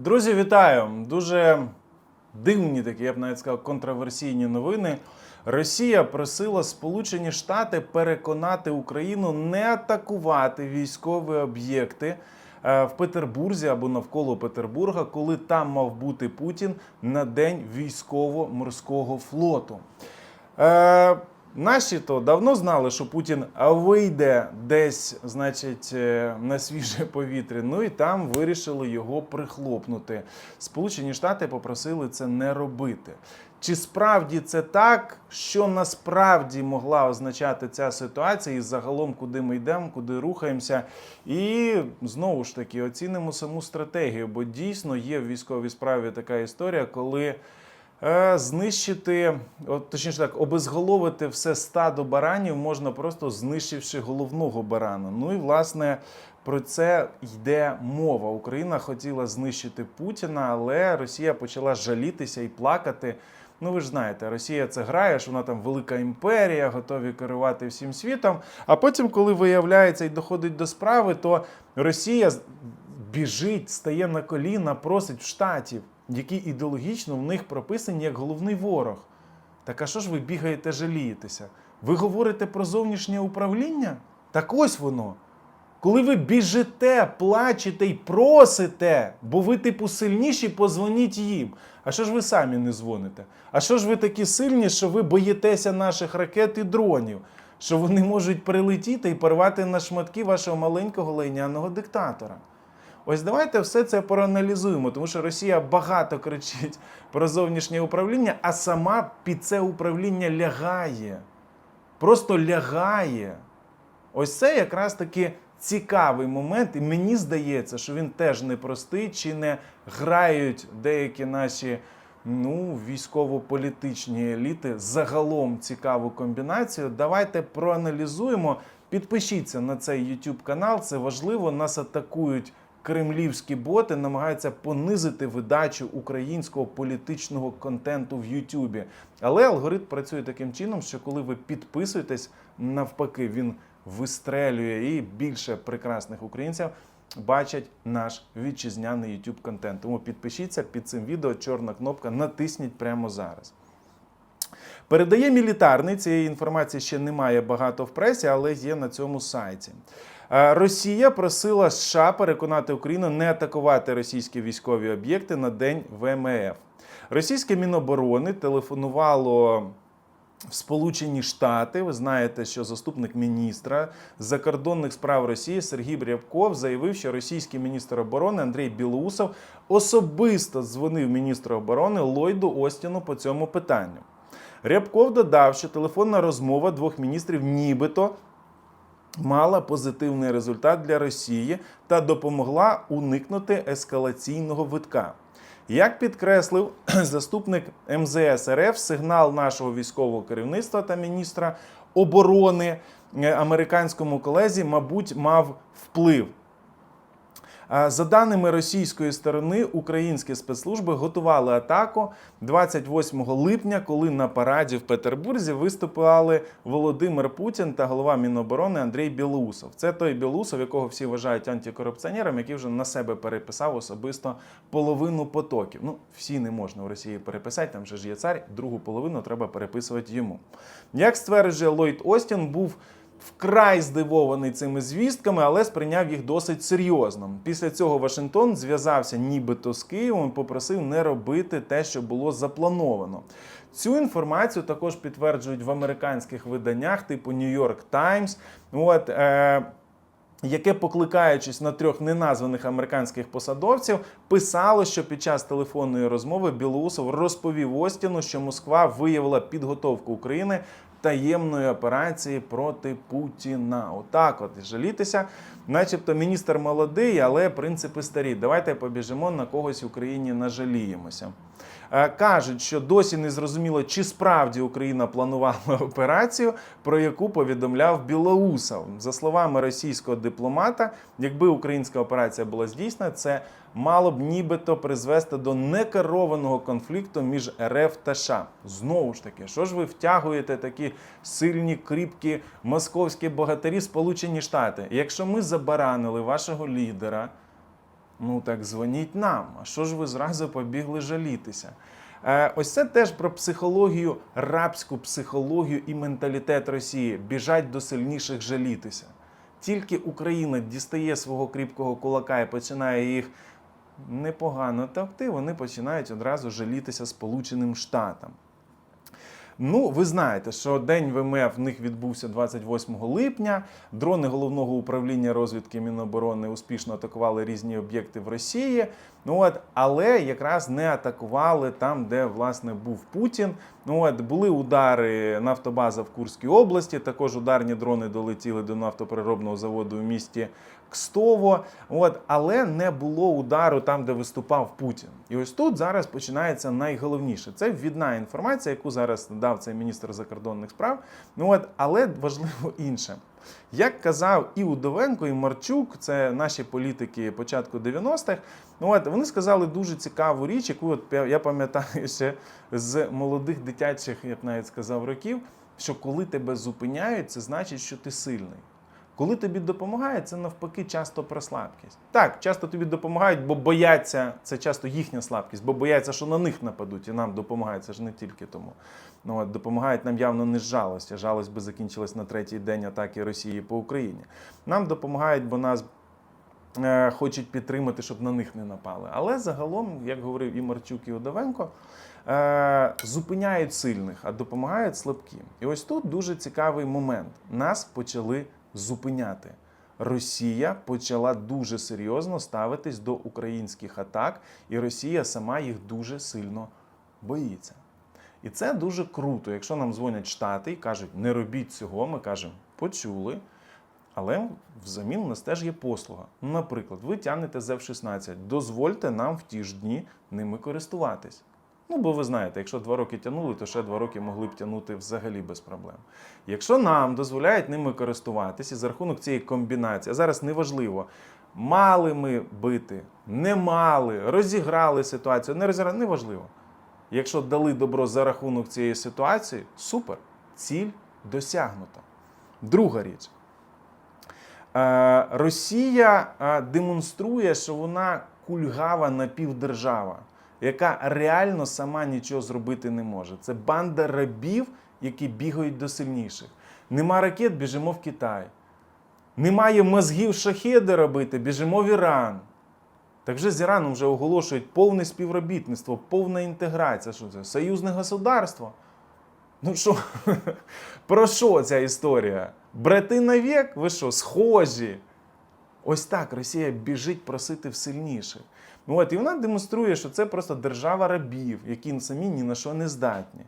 Друзі, вітаю! Дуже дивні такі, я б навіть сказав, контроверсійні новини. Росія просила Сполучені Штати переконати Україну не атакувати військові об'єкти е, в Петербурзі або навколо Петербурга, коли там мав бути Путін на день військово-морського флоту. Наші то давно знали, що Путін вийде десь, значить, е, на свіже повітря. Ну і там вирішили його прихлопнути. Сполучені Штати попросили це не робити. Чи справді це так, що насправді могла означати ця ситуація, і загалом, куди ми йдемо, куди рухаємося, і знову ж таки оцінимо саму стратегію, бо дійсно є в військовій справі така історія, коли. Е, Знищити, от, точніше так, обезголовити все стадо баранів можна просто знищивши головного барана. Ну і власне про це йде мова. Україна хотіла знищити Путіна, але Росія почала жалітися і плакати. Ну, ви ж знаєте, Росія це грає, що вона там велика імперія, готові керувати всім світом. А потім, коли виявляється і доходить до справи, то Росія біжить, стає на коліна, просить в штатів, які ідеологічно в них прописані як головний ворог. Так а що ж ви бігаєте, жалієтеся? Ви говорите про зовнішнє управління? Так ось воно. Коли ви біжите, плачете і просите, бо ви, типу, сильніші, позвоніть їм. А що ж ви самі не дзвоните? А що ж ви такі сильні, що ви боїтеся наших ракет і дронів, що вони можуть прилетіти і порвати на шматки вашого маленького лайняного диктатора? Ось давайте все це проаналізуємо, тому що Росія багато кричить про зовнішнє управління, а сама під це управління лягає. Просто лягає. Ось це якраз таки цікавий момент, і мені здається, що він теж непростий, чи не грають деякі наші ну, військово-політичні еліти загалом цікаву комбінацію. Давайте проаналізуємо. Підпишіться на цей YouTube канал, це важливо. Нас атакують кремлівські боти, намагаються понизити видачу українського політичного контенту в Ютубі. Але алгоритм працює таким чином, що коли ви підписуєтесь, навпаки, він вистрелює і більше прекрасних українців бачать наш вітчизняний YouTube контент. Тому підпишіться під цим відео, чорна кнопка, натисніть прямо зараз. Передає мілітарний. Цієї інформації ще немає багато в пресі, але є на цьому сайті. Е, Росія просила США переконати Україну не атакувати російські військові об'єкти на день ВМФ. Російське Міноборони телефонувало в Сполучені Штати. Ви знаєте, що заступник міністра закордонних справ Росії Сергій Брябков заявив, що російський міністр оборони Андрій Білоусов особисто дзвонив міністру оборони Ллойду Остіну по цьому питанню. Рябков додав, що телефонна розмова двох міністрів нібито мала позитивний результат для Росії та допомогла уникнути ескалаційного витка. Як підкреслив заступник МЗС РФ, сигнал нашого військового керівництва та міністра оборони е, американському колезі, мабуть, мав вплив. За даними російської сторони, українські спецслужби готували атаку 28 липня, коли на параді в Петербурзі виступали Володимир Путін та голова Міноборони Андрій Білоусов. Це той Білоусов, якого всі вважають антикорупціонером, який вже на себе переписав особисто половину потоків. Ну, всі не можна в Росії переписати, там же ж є цар, другу половину треба переписувати йому. Як стверджує Ллойд Остін, був вкрай здивований цими звістками, але сприйняв їх досить серйозно. Після цього Вашингтон зв'язався нібито з Києвом і попросив не робити те, що було заплановано. Цю інформацію також підтверджують в американських виданнях, типу New York Times. От, е, яке, покликаючись на трьох неназваних американських посадовців, писало, що під час телефонної розмови Білоусов розповів Остіну, що Москва виявила підготовку України таємної операції проти Путіна. Отак, от і жалітися, начебто міністр молодий, але принципи старі. Давайте побіжимо на когось в Україні нажаліємося. Е, Кажуть, що досі не зрозуміло, чи справді Україна планувала операцію, про яку повідомляв Білоусов. За словами російського дипломата, якби українська операція була здійснена, це мало б нібито призвести до некерованого конфлікту між РФ та США. Знову ж таки, що ж ви втягуєте такі сильні, кріпкі московські богатирі Сполучені Штати? Якщо ми забаранили вашого лідера Ну так дзвоніть нам. А що ж ви зразу побігли жалітися? Е, ось це теж про психологію, рабську психологію і менталітет Росії. Біжать до сильніших жалітися. Тільки Україна дістає свого кріпкого кулака і починає їх непогано товкти, вони починають одразу жалітися Сполученим Штатам. Ну, ви знаєте, що день ВМФ в них відбувся 28 липня. Дрони головного управління розвідки Міноборони успішно атакували різні об'єкти в Росії. Ну от, але якраз не атакували там, де власне був Путін. Ну от були удари нафтобаза в Курській області. Також ударні дрони долетіли до нафтопереробного заводу у місті Кстово. От, але не було удару там, де виступав Путін. І ось тут зараз починається найголовніше. Це відна інформація, яку зараз дав цей міністр закордонних справ. Ну от, але важливо інше. Як казав і Удовенко, і Марчук, це наші політики початку 90-х. Ну от вони сказали дуже цікаву річ, яку от я- пам'ятаю ще з молодих дитячих, я б навіть сказав, років, що коли тебе зупиняють, це значить, що ти сильний. Коли тобі допомагають, це навпаки часто про слабкість. Так, часто тобі допомагають, бо бояться, це часто їхня слабкість, бо бояться, що на них нападуть, і нам допомагають. Це ж не тільки тому. Ну, от, допомагають нам явно не з жалості. Жалость би закінчилась на третій день атаки Росії по Україні. Нам допомагають, бо нас е, хочуть підтримати, щоб на них не напали. Але загалом, як говорив і Марчук, і Удовенко, е, зупиняють сильних, а допомагають слабким. І ось тут дуже цікавий момент. Нас почали зупиняти. Росія почала дуже серйозно ставитись до українських атак, і Росія сама їх дуже сильно боїться. І це дуже круто. Якщо нам дзвонять Штати і кажуть, не робіть цього, ми кажемо, почули. Але взамін у нас теж є послуга. Наприклад, ви тягнете з F-16, дозвольте нам в ті ж дні ними користуватись. Ну, бо ви знаєте, якщо два роки тягнули, то ще два роки могли б тягнути взагалі без проблем. Якщо нам дозволяють ними користуватись, і за рахунок цієї комбінації, а зараз неважливо, мали ми бити, не мали, розіграли ситуацію, не розіграли, неважливо. Якщо дали добро за рахунок цієї ситуації, супер, ціль досягнута. Друга річ. Е, Росія е, демонструє, що вона кульгава напівдержава, яка реально сама нічого зробити не може. Це банда рабів, які бігають до сильніших. Нема ракет, біжимо в Китай. Немає мозгів шахеди робити, біжимо в Іран. Так вже з Іраном вже оголошують повне співробітництво, повна інтеграція. Що це? Союзне государство. Ну що, про що ця історія? Брати навік? Ви що, схожі? Ось так Росія біжить просити в сильніших. Ну от, і вона демонструє, що це просто держава рабів, які самі ні на що не здатні.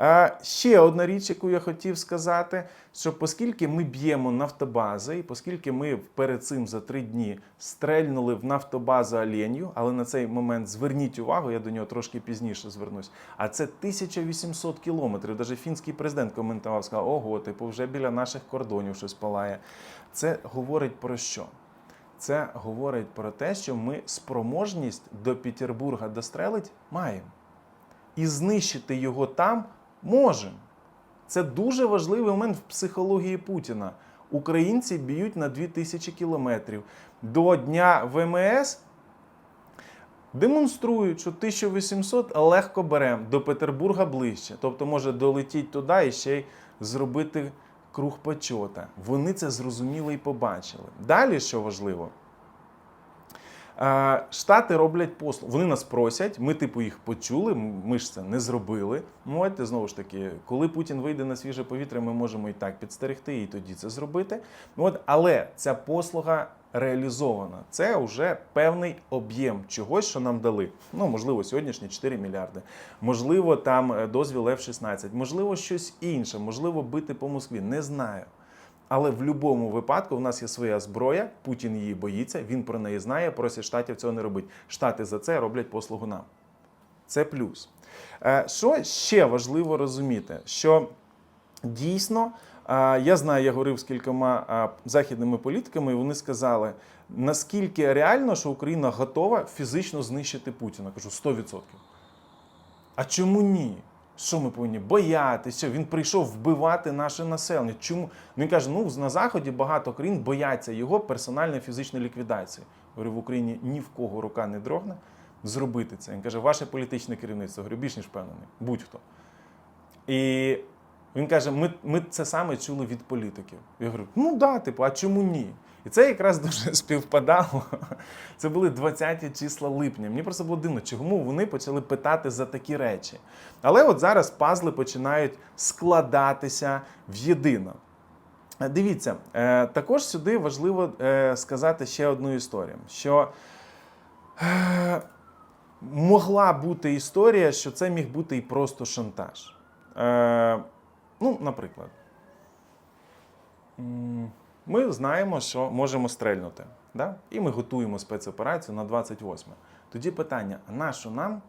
Е, Ще одна річ, яку я хотів сказати, що оскільки ми б'ємо нафтобази, і оскільки ми перед цим за три дні стрельнули в нафтобазу Оленю, але на цей момент зверніть увагу, я до нього трошки пізніше звернусь. А це 1800 кілометрів. Навіть фінський президент коментував, сказав, ого, типу, вже біля наших кордонів щось палає. Це говорить про що? Це говорить про те, що ми спроможність до Петербурга дострелить маємо і знищити його там можемо. Це дуже важливий момент в психології Путіна. Українці б'ють на 2000 кілометрів. До дня ВМС демонструють, що 1800 легко беремо, до Петербурга ближче. Тобто може долетіти туди і ще й зробити круг почота. Вони це зрозуміли і побачили. Далі, що важливо, Е, Штати роблять послуг. Вони нас просять, ми, типу, їх почули, ми ж це не зробили. Ну, знову ж таки, коли Путін вийде на свіже повітря, ми можемо і так підстерегти, і тоді це зробити. От, але ця послуга реалізована. Це вже певний об'єм чогось, що нам дали. Ну, можливо, сьогоднішні 4 мільярди. Можливо, там е, дозвіл F-16, можливо, щось інше, можливо, бити по Москві. Не знаю. Але в будь-якому випадку в нас є своя зброя, Путін її боїться, він про неї знає, просить штатів цього не робити. Штати за це роблять послугу нам. Це плюс. Е, Що ще важливо розуміти? Що дійсно, я знаю, я говорив з кількома західними політиками, і вони сказали, наскільки реально, що Україна готова фізично знищити Путіна. Кажу, 100%. А чому ні? Що ми повинні боятися? Він прийшов вбивати наше населення. Чому? Ну, Він каже: ну на заході багато країн бояться його персональної фізичної ліквідації. Говорю, в Україні ні в кого рука не дрогне зробити це. Він каже, ваше політичне керівництво. Говорю, більш ніж впевнений, будь-хто. І він каже: ми, ми це саме чули від політиків. Я говорю, ну да, типу, а чому ні? І це якраз дуже співпадало. Це були 20 числа липня. Мені просто було дивно, чому вони почали питати за такі речі. Але от зараз пазли починають складатися в єдино. Дивіться, е, також сюди важливо е, сказати ще одну історію, що е, могла бути історія, що це міг бути і просто шантаж. Ну, наприклад, ми знаємо, що можемо стрельнути. Да? І ми готуємо спецоперацію на 28. Тоді питання: а нащо нам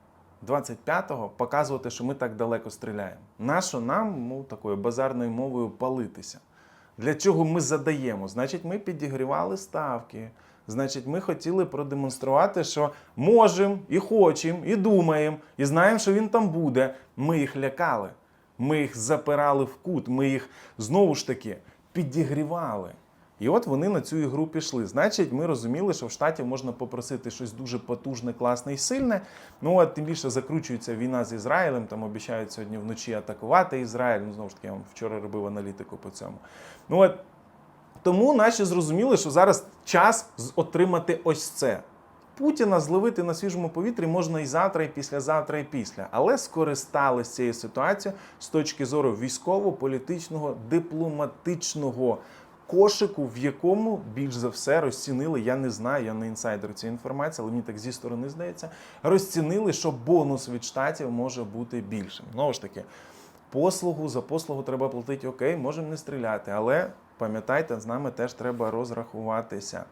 25-го показувати, що ми так далеко стріляємо? Нащо нам, ну, такою базарною мовою, палитися? Для чого ми задаємо? Значить, ми підігрівали ставки. Значить, ми хотіли продемонструвати, що можемо і хочемо, і думаємо, і знаємо, що він там буде. Ми їх лякали, ми їх запирали в кут, ми їх знову ж таки підігрівали. І от вони на цю ігру пішли. Значить, ми розуміли, що в штаті можна попросити щось дуже потужне, класне і сильне. Ну от тим більше закручується війна з Ізраїлем. Там обіцяють сьогодні вночі атакувати Ізраїль. Ну знову ж таки, я вам вчора робив аналітику по цьому. Ну от тому наші зрозуміли, що зараз час отримати ось це. Путіна зловити на свіжому повітрі можна і завтра, і післязавтра, і після. Але скористались цією ситуацією з точки зору військово-політичного, дипломатичного кошику, в якому більш за все розцінили. Я не знаю, я не інсайдер цієї інформації, але мені так зі сторони здається. Розцінили, що бонус від штатів може бути більшим. Знову ж таки, послугу за послугу треба платити. Окей, можемо не стріляти, але пам'ятайте, з нами теж треба розрахуватися.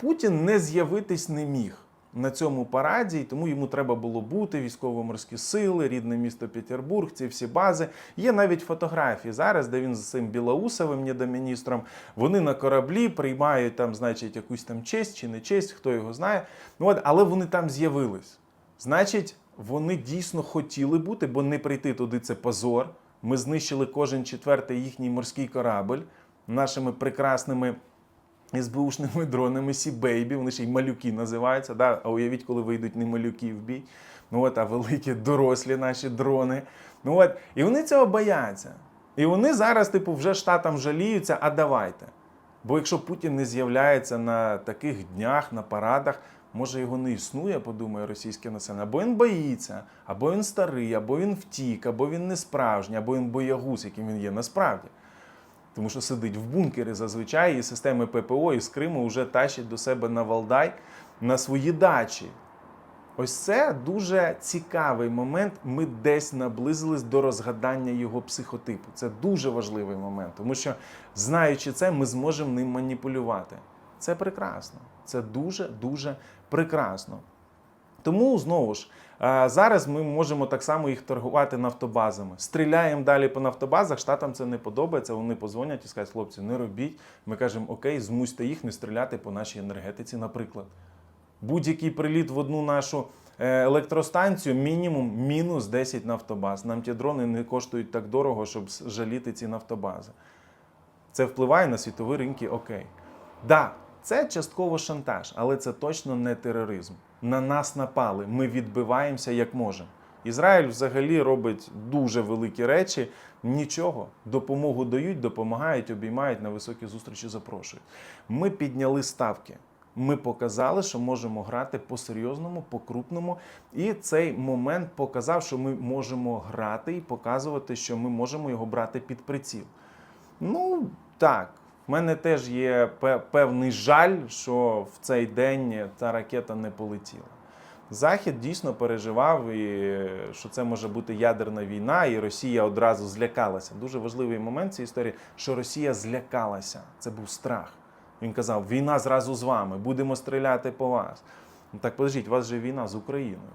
Путін не з'явитись не міг на цьому параді, тому йому треба було бути військово-морські сили, рідне місто Петербург, ці всі бази. Є навіть фотографії зараз, де він з цим Білоусовим недоміністром. Вони на кораблі приймають там, значить, якусь там честь чи не честь, хто його знає. Ну от, але вони там з'явились. Значить, вони дійсно хотіли бути, бо не прийти туди це позор. Ми знищили кожен четвертий їхній морський корабль нашими прекрасними СБУшними дронами Сі Бейбі, вони ще й малюки називаються. Да? А уявіть, коли вийдуть не малюки в бій. Ну от, а великі дорослі наші дрони. Ну от, і вони цього бояться. І вони зараз, типу, вже штатам жаліються, а давайте. Бо якщо Путін не з'являється на таких днях, на парадах, може його не існує, подумає російське населення, або він боїться, або він старий, або він втік, або він не справжній, або він боягуз, яким він є насправді. Тому що сидить в бункері зазвичай, і системи ППО із Криму вже тащать до себе на Валдай на свої дачі. Ось це дуже цікавий момент. Ми десь наблизились до розгадання його психотипу. Це дуже важливий момент, тому що, знаючи це, ми зможемо ним маніпулювати. Це прекрасно. Це дуже дуже прекрасно. Тому знову ж е, зараз ми можемо так само їх торгувати нафтобазами. Стріляємо далі по нафтобазах. Штатам це не подобається. Вони позвонять і скажуть, хлопці, не робіть. Ми кажемо, окей, змусьте їх не стріляти по нашій енергетиці, наприклад. Будь-який приліт в одну нашу е, електростанцію, мінімум мінус 10 нафтобаз. Нам ті дрони не коштують так дорого, щоб жаліти ці нафтобази. Це впливає на світові ринки, окей. Да, це частково шантаж, але це точно не тероризм. На нас напали. Ми відбиваємося як можемо. Ізраїль взагалі робить дуже великі речі. Нічого, допомогу дають, допомагають, обіймають на високі зустрічі, запрошують. Ми підняли ставки. Ми показали, що можемо грати по-серйозному, по-крупному. І цей момент показав, що ми можемо грати і показувати, що ми можемо його брати під приціл. Ну так, в мене теж є певний жаль, що в цей день та ракета не полетіла. Захід дійсно переживав, і що це може бути ядерна війна, і Росія одразу злякалася. Дуже важливий момент цієї історії, що Росія злякалася. Це був страх. Він казав: війна зразу з вами, будемо стріляти по вас. Так подождіть, у вас же війна з Україною.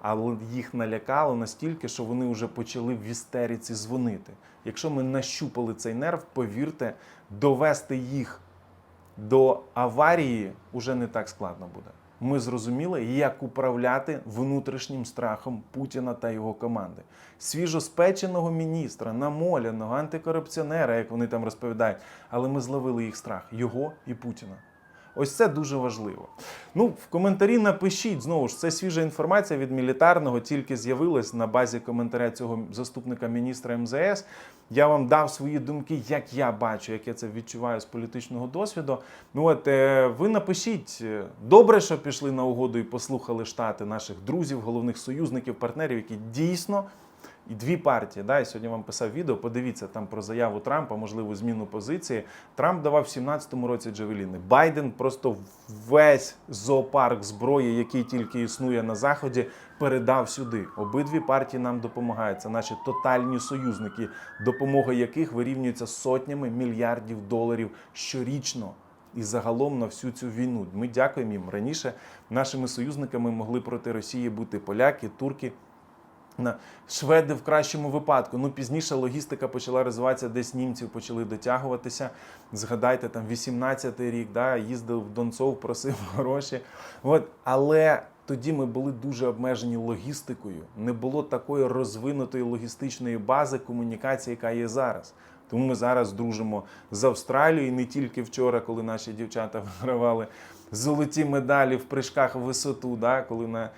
Але їх налякало настільки, що вони вже почали в істериці дзвонити. Якщо ми нащупали цей нерв, повірте, довести їх до аварії вже не так складно буде. Ми зрозуміли, як управляти внутрішнім страхом Путіна та його команди. Свіжоспеченого міністра, намоляного, антикорупціонера, як вони там розповідають, але ми зловили їх страх, його і Путіна. Ось це дуже важливо. Ну, в коментарі напишіть знову ж це свіжа інформація від мілітарного, тільки з'явилась на базі коментаря цього заступника міністра МЗС. Я вам дав свої думки, як я бачу, як я це відчуваю з політичного досвіду. Ну от е, ви напишіть е, добре, що пішли на угоду і послухали штати наших друзів, головних союзників, партнерів, які дійсно. І дві партії. Да, я сьогодні вам писав відео. Подивіться там про заяву Трампа, можливу зміну позиції. Трамп давав в 17-му році Джавеліни. Байден просто весь зоопарк зброї, який тільки існує на заході, передав сюди. Обидві партії нам допомагають. Це наші тотальні союзники, допомога яких вирівнюється сотнями мільярдів доларів щорічно. І загалом на всю цю війну ми дякуємо їм раніше. Нашими союзниками могли проти Росії бути поляки, турки, шведи в кращому випадку. Ну пізніше логістика почала розвиватися, десь німців почали дотягуватися. Згадайте, там 18-й рік, да, їздив в Донцов, просив гроші. От, але тоді ми були дуже обмежені логістикою. Не було такої розвинутої логістичної бази комунікації, яка є зараз. Тому ми зараз дружимо з Австралією, не тільки вчора, коли наші дівчата вигравали золоті медалі в прыжках в висоту, да, коли на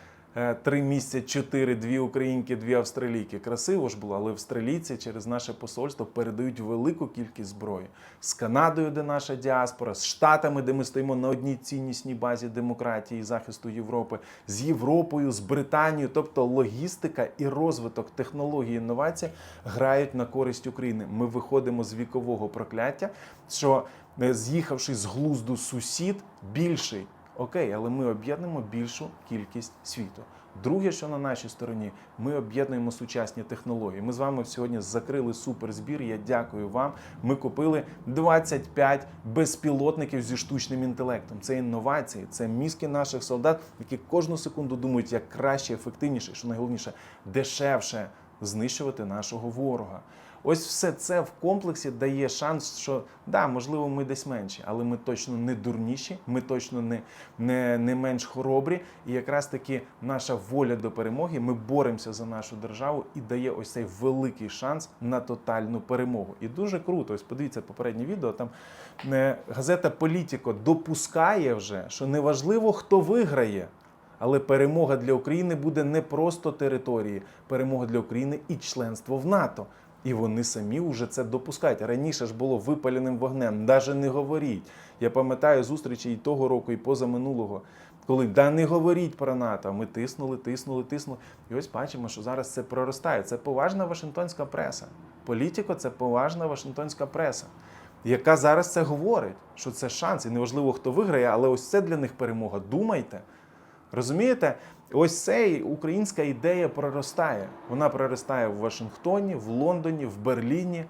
три місця чотири, дві українки, дві австралійки. Красиво ж було, але австралійці через наше посольство передають велику кількість зброї з Канадою, де наша діаспора, з Штатами, де ми стоїмо на одній ціннісній базі демократії і захисту Європи, з Європою, з Британією. Тобто логістика і розвиток технологій інновацій грають на користь України. Ми виходимо з вікового прокляття, що е, з'їхавши з глузду сусід більший. Окей, але ми об'єднуємо більшу кількість світу. Друге, що на нашій стороні, ми об'єднуємо сучасні технології. Ми з вами сьогодні закрили суперзбір. Я дякую вам. Ми купили 25 безпілотників зі штучним інтелектом. Це інновації, це мізки наших солдат, які кожну секунду думають, як краще, ефективніше, що найголовніше, дешевше знищувати нашого ворога. Ось все це в комплексі дає шанс, що да, можливо, ми десь менші, але ми точно не дурніші, ми точно не, не, не менш хоробрі. І якраз таки наша воля до перемоги. Ми боремося за нашу державу і дає ось цей великий шанс на тотальну перемогу. І дуже круто. Ось подивіться попереднє відео. Там е, газета Політіко допускає вже, що неважливо, хто виграє. Але перемога для України буде не просто території, перемога для України і членство в НАТО. І вони самі вже це допускають. Раніше ж було випаленим вогнем, навіть не говоріть. Я пам'ятаю зустрічі і того року, і позаминулого, коли да не говоріть про НАТО. Ми тиснули, тиснули, тиснули. І ось бачимо, що зараз це проростає. Це поважна Вашингтонська преса. Політико це поважна Вашингтонська преса, яка зараз це говорить, що це шанс. І неважливо, хто виграє, але ось це для них перемога. Думайте. Розумієте? Ось цей українська ідея проростає. Вона проростає в Вашингтоні, в Лондоні, в Берліні.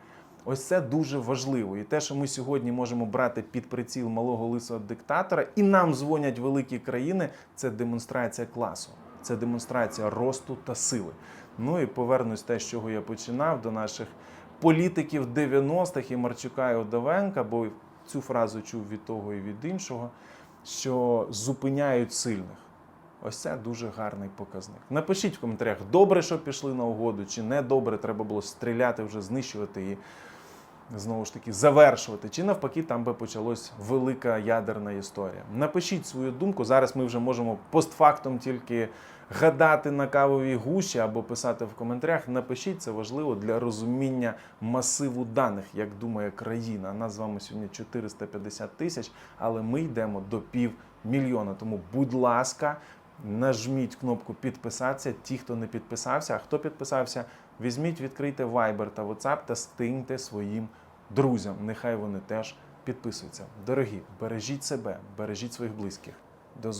Ось це дуже важливо. І те, що ми сьогодні можемо брати під приціл малого лисого диктатора, і нам дзвонять великі країни, це демонстрація класу, це демонстрація росту та сили. Ну і повернусь те, з чого я починав, до наших політиків 90-х і Марчука і Одовенка, бо цю фразу чув від того і від іншого, що зупиняють сильних. Ось це дуже гарний показник. Напишіть в коментарях, добре, що пішли на угоду, чи не добре, треба було стріляти, вже знищувати і знову ж таки завершувати. Чи навпаки, там би почалась велика ядерна історія. Напишіть свою думку. Зараз ми вже можемо постфактом тільки гадати на кавовій гущі або писати в коментарях. Напишіть це важливо для розуміння масиву даних, як думає країна. Нас з вами сьогодні 450 тисяч, але ми йдемо до півмільйона. Тому, будь ласка. Нажміть кнопку підписатися. Ті, хто не підписався, а хто підписався, візьміть, відкрийте Viber та WhatsApp та стиньте своїм друзям. Нехай вони теж підписуються. Дорогі, бережіть себе, бережіть своїх близьких. До.